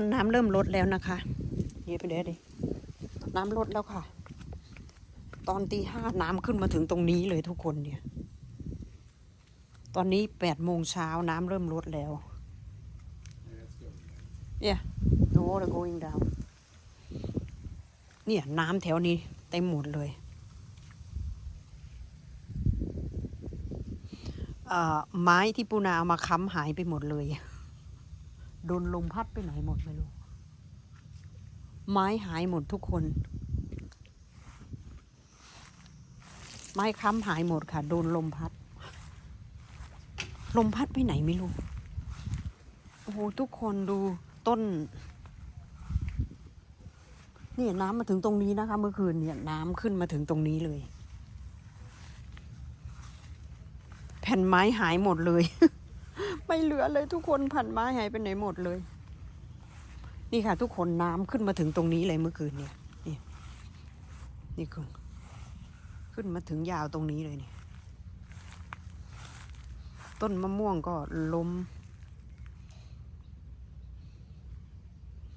คนน้ำเริ่มลดแล้วนะคะนี่ไปเลยดิน้ำลดแล้วค่ะ ตอนตีห้าน้ำขึ้นมาถึงตรงนี้เลยทุกคนเนี่ย ตอนนี้แปดโมงเช้าน้ำเริ่มลดแล้วเนี่ย the water going down เนี่ยน้ำแถวนี้เต็มหมดเลยเอ่อไม้ที่ปูนาเอามาค้ำหายไปหมดเลย โดนลมพัดไปไหนหมดไม่รู้ ไม้หายหมดทุกคน ไม้ค้ำหายหมดค่ะ โดนลมพัด ลมพัดไปไหนไม่รู้ โอ้โหทุกคนดูต้น นี่น้ำมาถึงตรงนี้นะคะ เมื่อคืนเนี่ยน้ำขึ้นมาถึงตรงนี้เลย แผ่นไม้หายหมดเลย ไม่เหลือเลยทุกคนผ่นไม้หายไปไหนหมดเลย นี่ค่ะ ทุกคนน้ำขึ้นมาถึงตรงนี้เลยเมื่อคืนเนี่ย นี่นี่คือขึ้นมาถึงยาวตรงนี้เลยเนี่ย ต้นมะม่วงก็ล้ม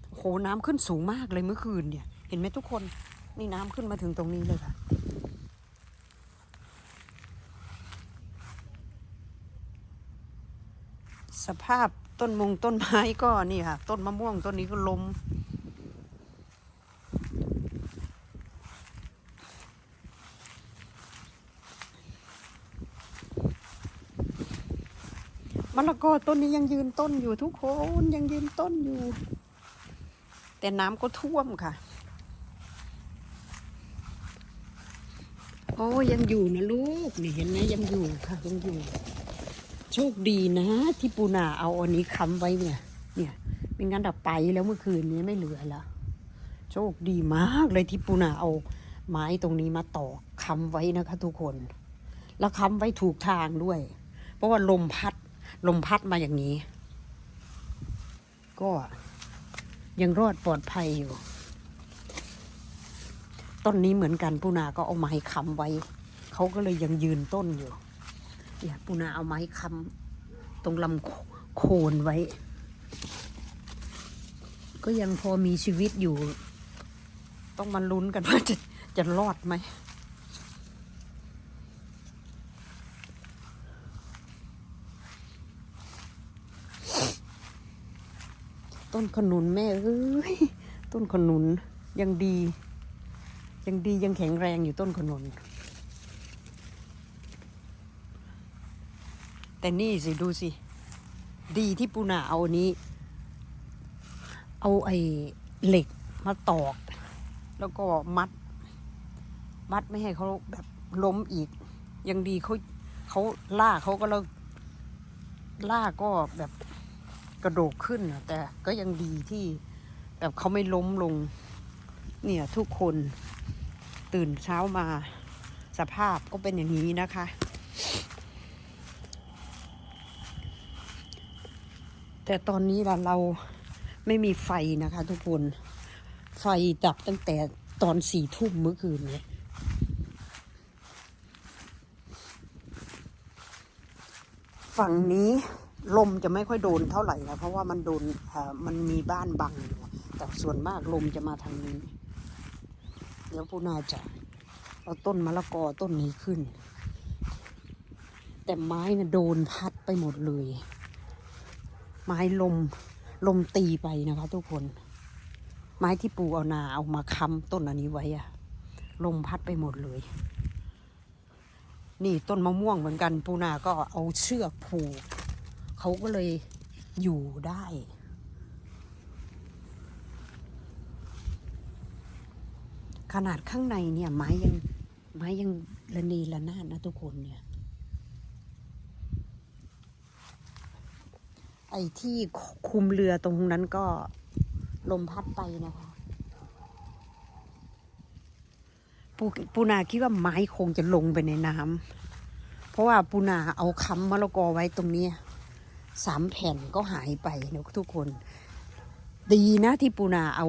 โอ้โหน้ำขึ้นสูงมากเลยเมื่อคืนเนี่ย เห็นไหมทุกคน นี่น้ำขึ้นมาถึงตรงนี้เลยค่ะ สภาพต้นมงต้นไม้ก็นี่ค่ะ ต้นมะม่วงต้นนี้ก็ล้มมะละกอต้นนี้ยังยืนต้นอยู่ทุกคนยังยืนต้นอยู่ แต่น้ำก็ท่วมค่ะ โอ้ยังอยู่นะลูกนี่เห็นไหมยังอยู่ค่ะยังอยู่ โชคดีนะที่ปูนาเอาอันนี้ค้ำไว้เนี่ย เนี่ยไม่งั้นดับไปแล้วเมื่อคืนนี้ไม่เหลือแล้วโชคดีมากเลยที่ปูนาเอาไม้ตรงนี้มาต่อค้ำไว้นะคะ ทุกคน แล้วค้ำไว้ถูกทางด้วย เพราะว่าลมพัด ลมพัดมาอย่างนี้ ก็ยังรอดปลอดภัยอยู่ ต้นนี้เหมือนกันปูนาก็เอาไม้ค้ำไว้ เขาก็เลยยังยืนต้นอยู่ เนี่ยปูนาเอาไม้ค้ำตรงลำโคโคนไว้ ก็ยังพอมีชีวิตอยู่ ต้องมาลุ้นกันว่าจะจะรอดไหมต้นขนุนแม่เอ้ยต้นขนุนยังดี ยังดียังแข็งแรงอยู่ต้นขนุน แต่นี่สิดูสิ ดีที่ปูนาเอาอันนี้ เอาไอ้เหล็กมาตอก แล้วก็มัด มัดไม่ให้เขาแบบล้มอีก ยังดีเขาเขาล่ากเขาก็แล้วล่ากก็แบบกระโดดขึ้นแต่ก็ยังดีที่แบบเขาไม่ล้มลง เนี่ยทุกคนตื่นเช้ามาสภาพก็เป็นอย่างนี้นะคะ แต่ตอนนี้เราเราไม่มีไฟนะคะ ทุกคน ไฟดับตั้งแต่ตอนสี่ทุ่มเมื่อคืนเนี่ยฝั่งนี้ลมจะไม่ค่อยโดนเท่าไหร่นะเพราะว่ามันโดนมันมีบ้านบังอยู่แต่ส่วนมากลมจะมาทางนี้ เดี๋ยวปูนาจะเอาต้นมะละกอต้นนี้ขึ้น แต่ไม้นะ่ะโดนพัดไปหมดเลย ไม้ลมลมตีไปนะคะ ทุกคน ไม้ที่ปูเอานาเอามาค้ำต้นอันนี้ไว้อะลมพัดไปหมดเลย นี่ต้นมะม่วงเหมือนกันปูนาก็เอาเชือกผูกเขาก็เลยอยู่ได้ขนาดข้างในเนี่ยไม้ยังไม้ยังระเนีระนาดนะทุกคนเนี่ย ไอ้ที่คุมเรือตรงนั้นก็ลมพัดไปนะคะปูปูนาคิดว่าไม้คงจะลงไปในน้ำเพราะว่าปูนาเอาค้ำมะละกอไว้ตรงนี้สามแผ่นก็หายไปนะทุกคน ดีนะที่ปูนาเอา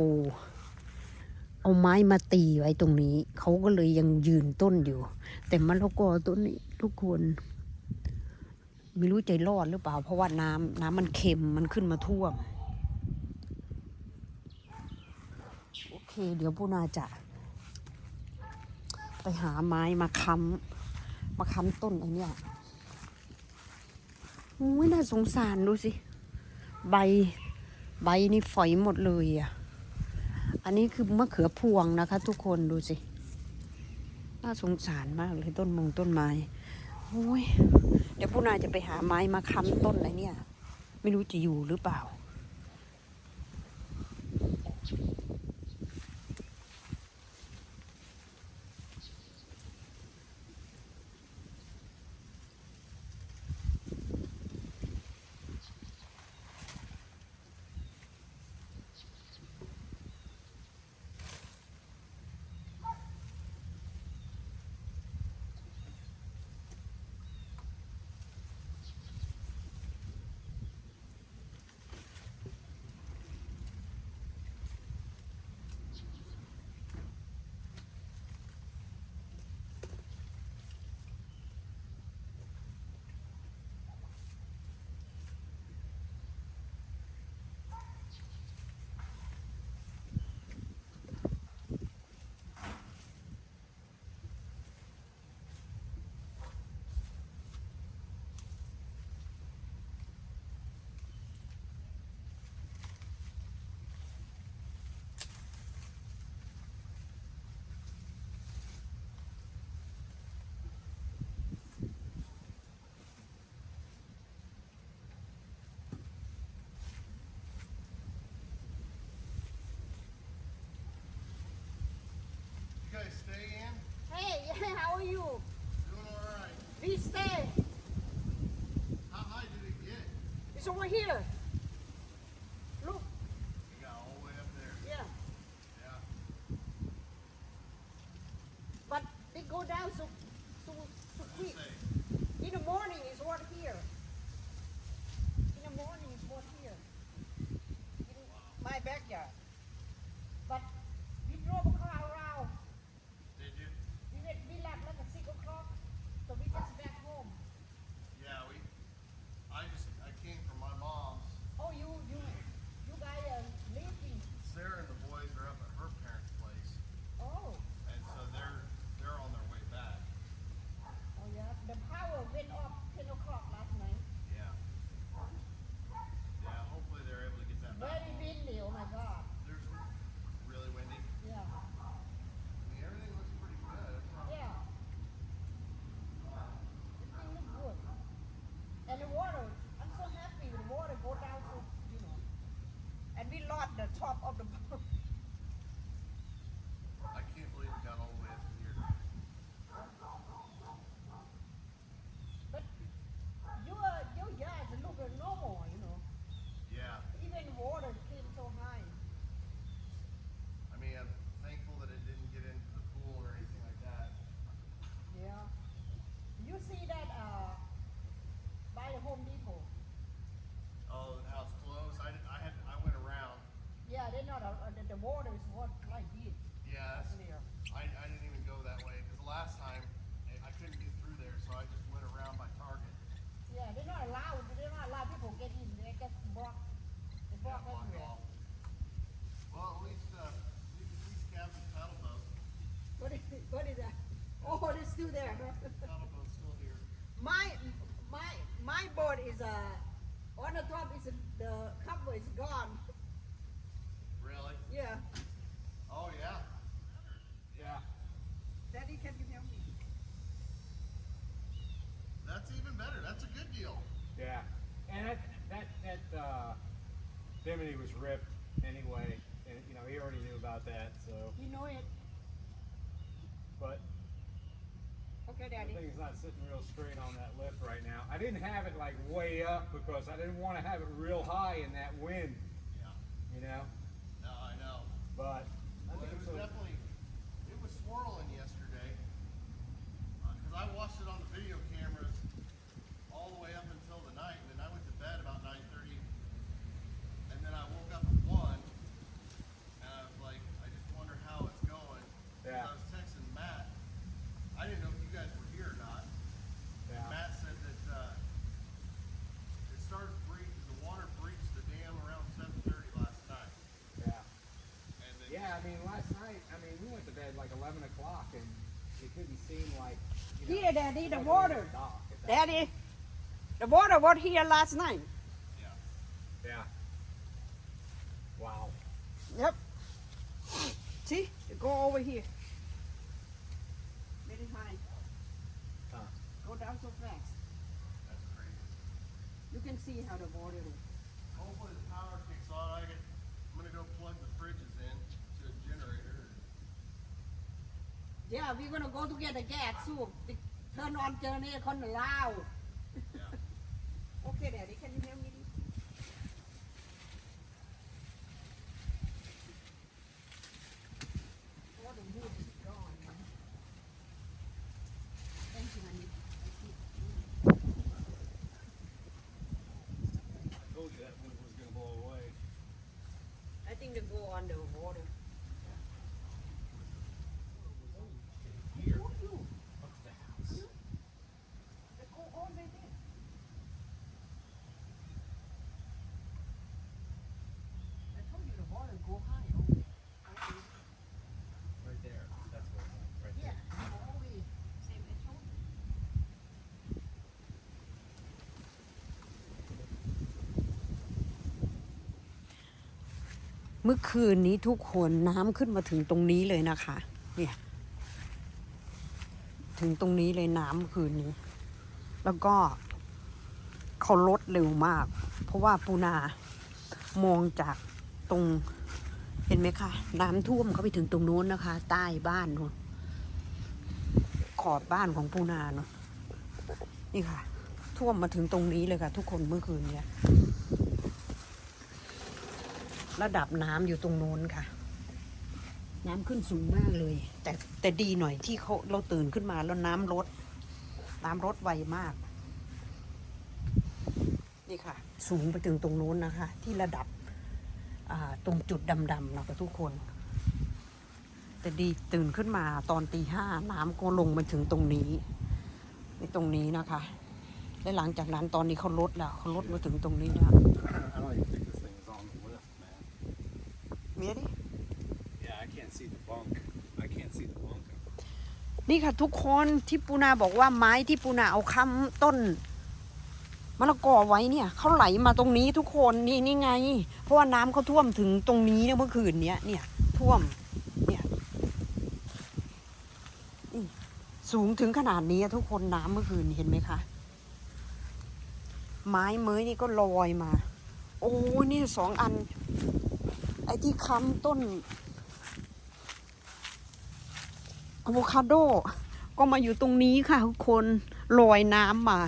เอาไม้มาตีไว้ตรงนี้ เขาก็เลยยังยืนต้นอยู่ แต่มะละกอต้นนี้ทุกคน ไม่รู้ใจรอดหรือเปล่า เพราะว่าน้ำน้ำมันเค็มมันขึ้นมาท่วม โอเค เดี๋ยวปูนาจะ ไปหาไม้มาค้ำมาค้ำต้นไอ้เนี่ยอุ้ยน่าสงสารดูสิ ใบใบนี่ฝอยหมดเลยอะ อันนี้คือมะเขือพวงนะคะ ทุกคนดูสิ น่าสงสารมากเลยต้นมงต้นไม้ โอ้ยเดี๋ยวปูนาจะไปหาไม้มาค้ำต้นไรเนี่ย ไม่รู้จะอยู่หรือเปล่า stay in? Hey, how are you? Doing all right. Please stay. How high did it get? It's over here. Look, You got all the way up there. yeah. Yeah. But they go down so so so quick. Say, In the morning is what here. In the morning is what here. In my backyard. But we drove a car around. did you? We went, we left like at six o'clock. So we just back home. Yeah, we. I just I came from my mom's. Oh, you you you guys are leaving. Sarah and the boys are up at her parents' place, Oh, and so they're they're on their way back. oh yeah. The power went off ten o'clock last night. Yeah. Yeah. Hopefully they're able to get that back. Very windy. Oh my God. There's really windy. Yeah. I mean, everything looks pretty good. It's not- Yeah. Everything look good. And the water, I'm so happy with the water go down so, you know. And we lost the top of the boat. I can't believe it got all the way up here. But your, your guys look normal, you know. Yeah. Even water came so high. I mean, I'm thankful that it didn't get into the pool or anything like that. Yeah. You see that, uh, by the Home Depot? Oh, the house closed. I, did- I had I went around. Yeah, they're not, uh, the, the water is what like this. Yeah, that's, There. I, I didn't even go that way because the last time I, I couldn't get through there, so I just went around by Target. Yeah, they're not allowed, they're not allowed people get in, they get blocked, they Yeah, block blocked everywhere. off. Well, at least uh, at least Captain Paddle Boat. What is, what is that? Oh, it's still there. Paddle Boat's still here. My, my, my boat is, uh, on the top is, the cover is gone. Really? Yeah. Oh yeah. Yeah, Daddy, can you help me? That's even better. That's a good deal. yeah. And that, that, that, uh, Bimini was ripped anyway, and, you know, he already knew about that, so, You know it. but Okay, the Daddy. thing's not sitting real straight on that lift right now. I didn't have it like way up because I didn't wanna have it real high in that wind, Yeah. you know, No, I know. but I Well, think it it's was a, definitely, it was swirling yesterday. Because I watched it on the video cameras all the way up until the night, and then I went to bed about nine thirty. And then I woke up at one, and I was like, I just wonder how it's going. 'Cause Yeah. I was texting Matt. I didn't know if you guys were here or not. yeah, Matt said that, uh, it started breach, the water breached the dam around seven thirty last night. like 11 o'clock, and it couldn't seem like. You know, Here, Daddy, the water. a dock at that Daddy, the water was here last night. Yeah. Yeah. Wow. Yep. See, you go over here. Very high. Huh. Go down so fast. That's crazy. You can see how the water is. Hopefully the power kicks on. I Yeah, we're gonna go to get the gas soon. The- Turn on generator con loud. Yeah. Okay, Daddy, can you hear เมื่อคืนนี้ทุกคนน้ำขึ้นมาถึงตรงนี้เลยนะคะ เนี่ย ถึงตรงนี้เลยน้ำคืนนี้ แล้วก็เขาลดเร็วมาก เพราะว่าปูนามองจากตรงเห็นไหมคะ น้ำท่วมเขาไปถึงตรงโน้นนะคะ ใต้บ้านนู้นขอบบ้านของปูนาเนาะนี่ค่ะ ท่วมมาถึงตรงนี้เลยค่ะ ทุกคนเมื่อคืนเนี้ย ระดับน้ำอยู่ตรงโน้นค่ะ น้ำขึ้นสูงมากเลย แต่แต่ดีหน่อยที่เขาเราตื่นขึ้นมาแล้วน้ำลด น้ำลดไวมาก นี่ค่ะ สูงไปถึงตรงโน้นนะคะ ที่ระดับตรงจุดดำๆนะคะทุกคน แต่ดีตื่นขึ้นมาตอนตีห้าน้ำก็ลงมาถึงตรงนี้ในตรงนี้นะคะ และหลังจากนั้นตอนนี้เขาลดแล้วเขาลดมาถึงตรงนี้แล้ว เมียดิ Yeah, I can't see the bunk. I can't see the bunk. นี่ค่ะทุกคนที่ปูนาบอกว่าไม้ที่ปูนาเอาค้ำต้นมะละกอไว้เนี่ยเขาไหลมาตรงนี้ทุกคนนี่นี่ไง เพราะว่าน้ำเขาท่วมถึงตรงนี้เนี่ยเมื่อคืนเนี้ยเนี่ยท่วมเนี่ยนี่สูงถึงขนาดนี้อะทุกคนน้ำเมื่อคืนเห็นไหมคะไม้เมยนี่ก็ลอยมา โอ้ยนี่สองอัน ไอ้ที่ค้ำต้นอะโวคาโด ก็มาอยู่ตรงนี้ค่ะทุกคนลอยน้ำมา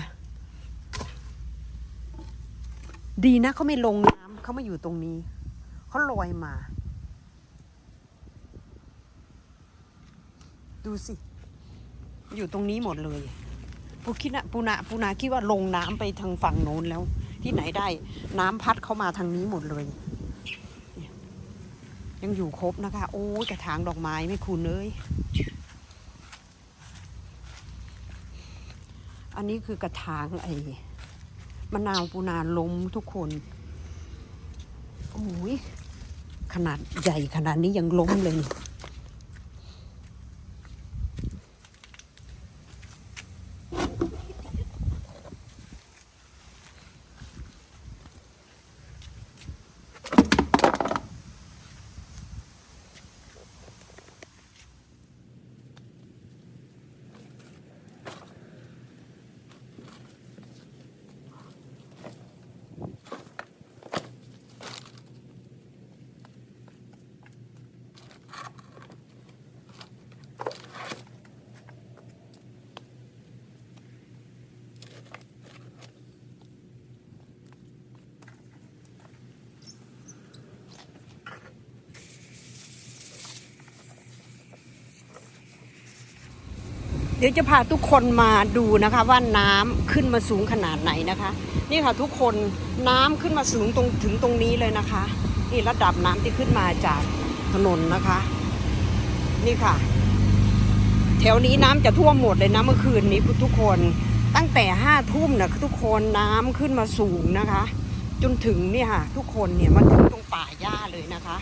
ดีนะเขาไม่ลงน้ำเขามาอยู่ตรงนี้ เขาลอยมา ดูสิ อยู่ตรงนี้หมดเลยปูคิดนะปูนาปูนาคิดว่าลงน้ำไปทางฝั่งโน้นแล้ว ที่ไหนได้ น้ำพัดเข้ามาทางนี้หมดเลยเนี่ย ยังอยู่ครบนะคะ โอ้ยกระถางดอกไม้ไม่คุณเลยอันนี้คือกระถางไอ้มะนาวปูนาล้มทุกคนโอ้ยขนาดใหญ่ขนาดนี้ยังล้มเลย ดี๋ยวจะพาทุกคนมาดูนะคะว่าน้ำขึ้นมาสูงขนาดไหนนะคะ นี่ค่ะทุกคนน้ำขึ้นมาสูงตรงถึงตรงนี้เลยนะคะ นี่ระดับน้ำที่ขึ้นมาจากถนนนะคะ นี่ค่ะ แถวนี้น้ำจะท่วมหมดเลยนะเมื่อคืนนี้ทุกคนตั้งแต่ห้าทุ่มนะทุกคนน้ำขึ้นมาสูงนะคะ จนถึงเนี่ยค่ะ ทุกคนเนี่ยมาถึงตรงป่าหญ้าเลยนะคะ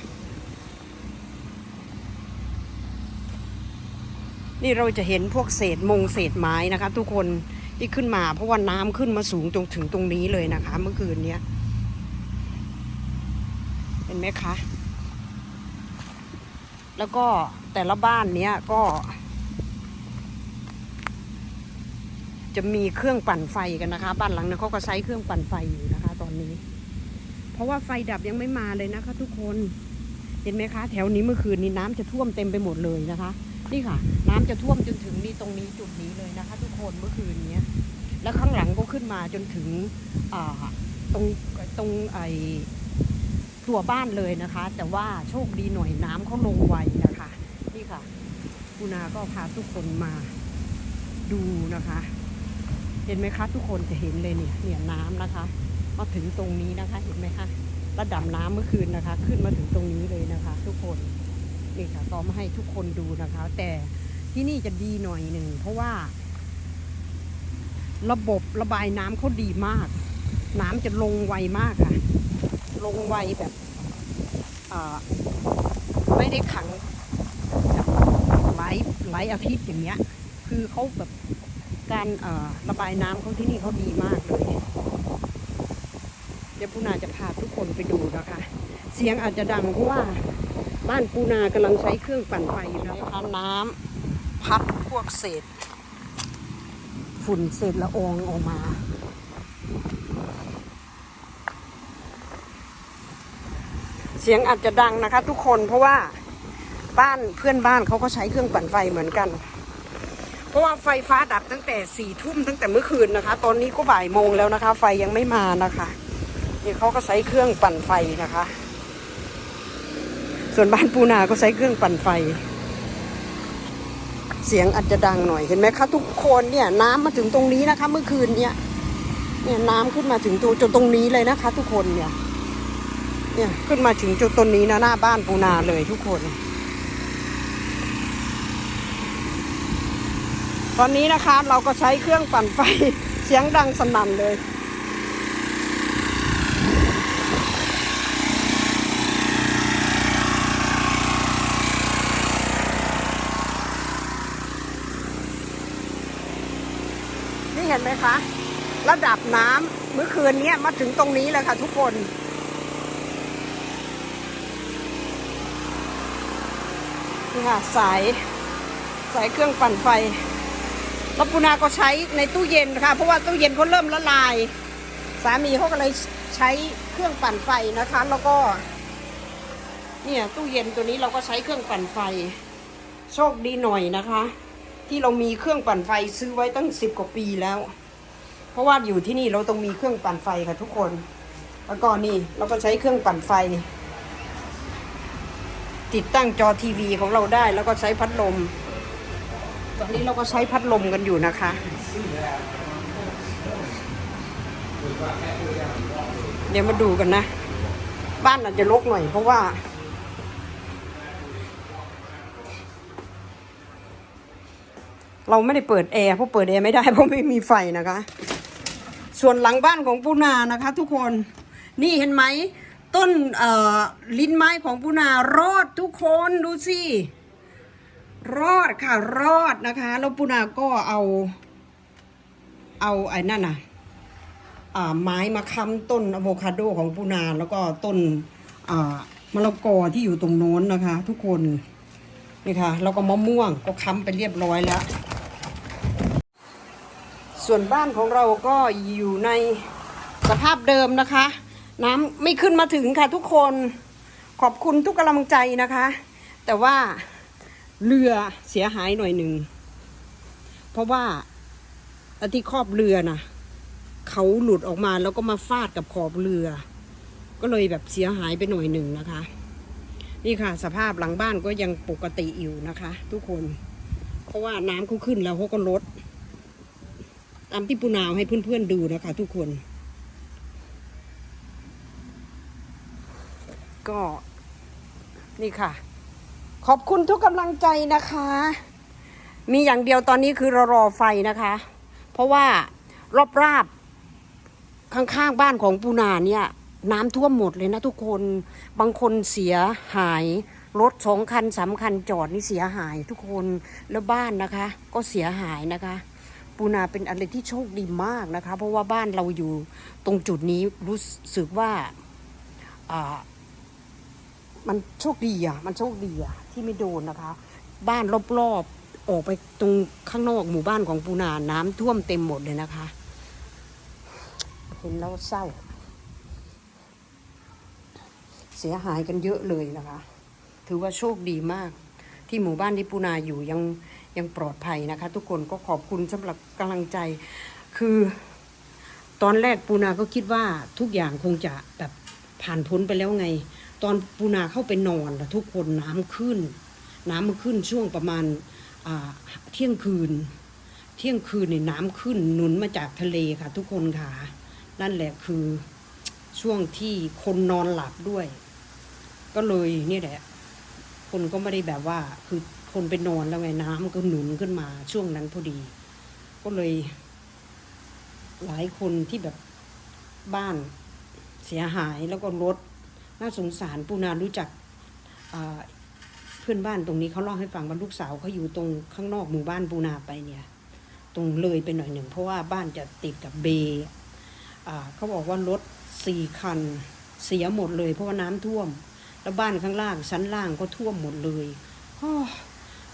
นี่เราจะเห็นพวกเศษมงเศษไม้นะคะ ทุกคนที่ขึ้นมา เพราะว่าน้ำขึ้นมาสูงจนถึงตรงนี้เลยนะคะ เมื่อคืนเนี้ยเห็นไหมคะ แล้วก็แต่ละบ้านเนี้ยก็ จะมีเครื่องปั่นไฟกันนะคะ บ้านหลังนั้นเขาก็ใช้เครื่องปั่นไฟอยู่นะคะ ตอนนี้ เพราะว่าไฟดับยังไม่มาเลยนะคะ ทุกคน เห็นไหมคะ แถวนี้เมื่อคืนนี้น้ำจะท่วมเต็มไปหมดเลยนะคะ นี่ค่ะ น้ำจะท่วมจนถึงนี่ตรงนี้จุดนี้เลยนะคะ ทุกคนเมื่อคืนนี้แล้วข้างหลังก็ขึ้นมาจนถึงตรงตรงไอตัวบ้านเลยนะคะ แต่ว่าโชคดีหน่อยน้ำเขาลงไวนะคะ นี่ค่ะคุณนาก็พาทุกคนมาดูนะคะ เห็นไหมคะ ทุกคนจะเห็นเลยเนี่ยเนี่ยน้ำนะคะ มาถึงตรงนี้นะคะเห็นไหมคะระดับน้ำเมื่อคืนนะคะ ขึ้นมาถึงตรงนี้เลยนะคะ ทุกคน นี่ค่ะก็มาให้ทุกคนดูนะคะ แต่ที่นี่จะดีหน่อยหนึ่งเพราะว่า ระบบระบายน้ำเขาดีมาก น้ำจะลงไวมากค่ะ ลงไวแบบไม่ได้ขังหลายหลายอาทิตย์อย่างเงี้ย คือเขาแบบการระบายน้ำเขาที่นี่เขาดีมากเลยเดี๋ยวปูนาจะพาทุกคนไปดูนะคะ เสียงอาจจะดังเพราะว่า บ้านปูนากำลังใช้เครื่องปั่นไฟอยู่นะคะน้ำพัดพวกเศษ ฝุ่นเศษละอองออกมา เสียงอาจจะดังนะคะ ทุกคนเพราะว่าบ้านเพื่อนบ้านเขาก็ใช้เครื่องปั่นไฟเหมือนกัน เพราะว่าไฟฟ้าดับตั้งแต่สี่ทุ่มตั้งแต่เมื่อคืนนะคะ ตอนนี้ก็บ่ายโมงแล้วนะคะ ไฟยังไม่มานะคะนี่เขาก็ใช้เครื่องปั่นไฟนะคะ ส่วนบ้านปูนาก็ใช้เครื่องปั่นไฟ เสียงอาจจะดังหน่อยเห็นไหมคะ ทุกคนเนี่ย น้ำมาถึงตรงนี้นะคะ เมื่อคืนเนี่ยเนี่ยน้ำขึ้นมาถึงตัวจนตรงนี้เลยนะคะ ทุกคนเนี่ย เนี่ยขึ้นมาถึงจุดตรงนี้นะหน้าบ้านปูนาเลยทุกคน ตอนนี้นะคะเราก็ใช้เครื่องปั่นไฟเสียงดังสนั่นเลย นี่เห็นไหมคะ ระดับน้ำเมื่อคืนนี้มาถึงตรงนี้เลยค่ะทุกคนนี่ค่ะสายสายเครื่องปั่นไฟแล้วปุนาก็ใช้ในตู้เย็นค่ะเพราะว่าตู้เย็นเขาเริ่มละลาย สามีเขาก็เลยใช้เครื่องปั่นไฟนะคะ แล้วก็เนี่ยตู้เย็นตัวนี้เราก็ใช้เครื่องปั่นไฟ โชคดีหน่อยนะคะ ที่เรามีเครื่องปั่นไฟซื้อไว้ตั้งสิบกว่าปีแล้ว เพราะว่าอยู่ที่นี่เราต้องมีเครื่องปั่นไฟค่ะทุกคน แล้วก็นี่เราก็ใช้เครื่องปั่นไฟติดตั้งจอทีวีของเราได้แล้วก็ใช้พัดลม ตอนนี้เราก็ใช้พัดลมกันอยู่นะคะ เดี๋ยวมาดูกันนะ บ้านอาจจะรกหน่อยเพราะว่า เราไม่ได้เปิดแอร์เพราะเปิดแอร์ไม่ได้เพราะไม่มีไฟนะคะ ส่วนหลังบ้านของปูนานะคะ ทุกคนนี่เห็นไหมต้นลิ้นไม้ของปูนารอดทุกคนดูสิรอดค่ะรอดนะคะ แล้วปูนาก็เอา เอาไอ้นั่นน่ะไม้มาค้ำต้นอะโวคาโดของปูนาแล้วก็ต้นมะละกอที่อยู่ตรงโน้นนะคะ ทุกคนนี่ค่ะแล้วก็มะม่วงก็ค้ำไปเรียบร้อยแล้ว ส่วนบ้านของเราก็อยู่ในสภาพเดิมนะคะ น้ำไม่ขึ้นมาถึงค่ะทุกคนขอบคุณทุกกำลังใจนะคะ แต่ว่าเรือเสียหายหน่อยหนึ่ง เพราะว่าที่ครอบเรือนะเขาหลุดออกมาแล้วก็มาฟาดกับขอบเรือ ก็เลยแบบเสียหายไปหน่อยหนึ่งนะคะ นี่ค่ะ สภาพหลังบ้านก็ยังปกติอยู่นะคะ ทุกคน เพราะว่าน้ำเขาขึ้นแล้วเขาก็ลด ตามที่ปูนาวให้เพื่อนๆดูนะคะ ทุกคน ก็นี่ค่ะ ขอบคุณทุกกำลังใจนะคะ มีอย่างเดียวตอนนี้คือรารอไฟนะคะ เพราะว่ารอบราบข้างๆบ้านของปูนาเนี่ย น้ำท่วมหมดเลยนะทุกคนบางคนเสียหายรถสองคันสามคันจอดนี่เสียหายทุกคนแล้วบ้านนะคะ ก็เสียหายนะคะ ปูนาเป็นอะไรที่โชคดีมากนะคะ เพราะว่าบ้านเราอยู่ตรงจุดนี้รู้สึกว่ามันโชคดีอะ มันโชคดีอะ ที่ไม่โดนนะคะ บ้านรอบๆออกไปตรงข้างนอกหมู่บ้านของปูนาน้ำท่วมเต็มหมดเลยนะคะ เห็นแล้วเศร้า เสียหายกันเยอะเลยนะคะ ถือว่าโชคดีมาก ที่หมู่บ้านที่ปูนาอยู่ยัง ยังปลอดภัยนะคะ ทุกคนก็ขอบคุณสำหรับกำลังใจ คือตอนแรกปูนาก็คิดว่าทุกอย่างคงจะแบบผ่านพ้นไปแล้วไง ตอนปูนาเข้าไปนอนนะทุกคนน้ำขึ้น น้ำมันขึ้นช่วงประมาณาเที่ยงคืน เที่ยงคืนเนี่น้ำขึ้นหนุนมาจากทะเลค่ะ ทุกคนค่ะ นั่นแหละคือช่วงที่คนนอนหลับด้วย ก็เลยนี่แหละ คนก็ไม่ได้แบบว่าคือ คนไปนอนแล้วไงน้ำก็หนุนขึ้นมาช่วงนั้นพอดี ก็เลย หลายคนที่แบบบ้านเสียหายแล้วก็รถน่าสงสารปูนารู้จักเพื่อนบ้านตรงนี้เขาเล่าให้ฟังว่าลูกสาวเขาอยู่ตรงข้างนอกหมู่บ้านปูนาไปเนี่ย ตรงเลยไปหน่อยหนึ่งเพราะว่าบ้านจะติดกับเบเขาบอกว่ารถสี่คันเสียหมดเลยเพราะว่าน้ำท่วม แล้วบ้านข้างล่างชั้นล่างก็ท่วมหมดเลยอ้อ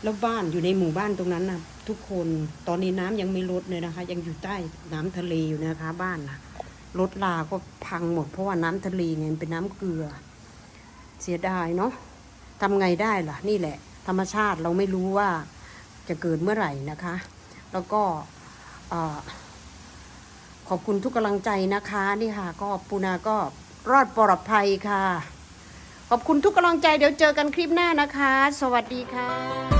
แล้วบ้านอยู่ในหมู่บ้านตรงนั้นนะทุกคนตอนนี้น้ำยังไม่ลดเลยนะคะ ยังอยู่ใต้น้ำทะเลอยู่นะคะ บ้านนะรถลาก็พังหมด เพราะว่าน้ำทะเลเนี่ยเป็นน้ำเกลือ เสียดายเนาะทำไงได้ล่ะ นี่แหละ ธรรมชาติเราไม่รู้ว่าจะเกิดเมื่อไหร่นะคะ แล้วก็ขอบคุณทุกกำลังใจนะคะ นี่ค่ะ ก็ปูนาก็รอดปลอดภัยค่ะ ขอบคุณทุกกำลังใจเดี๋ยวเจอกันคลิปหน้านะคะ สวัสดีค่ะ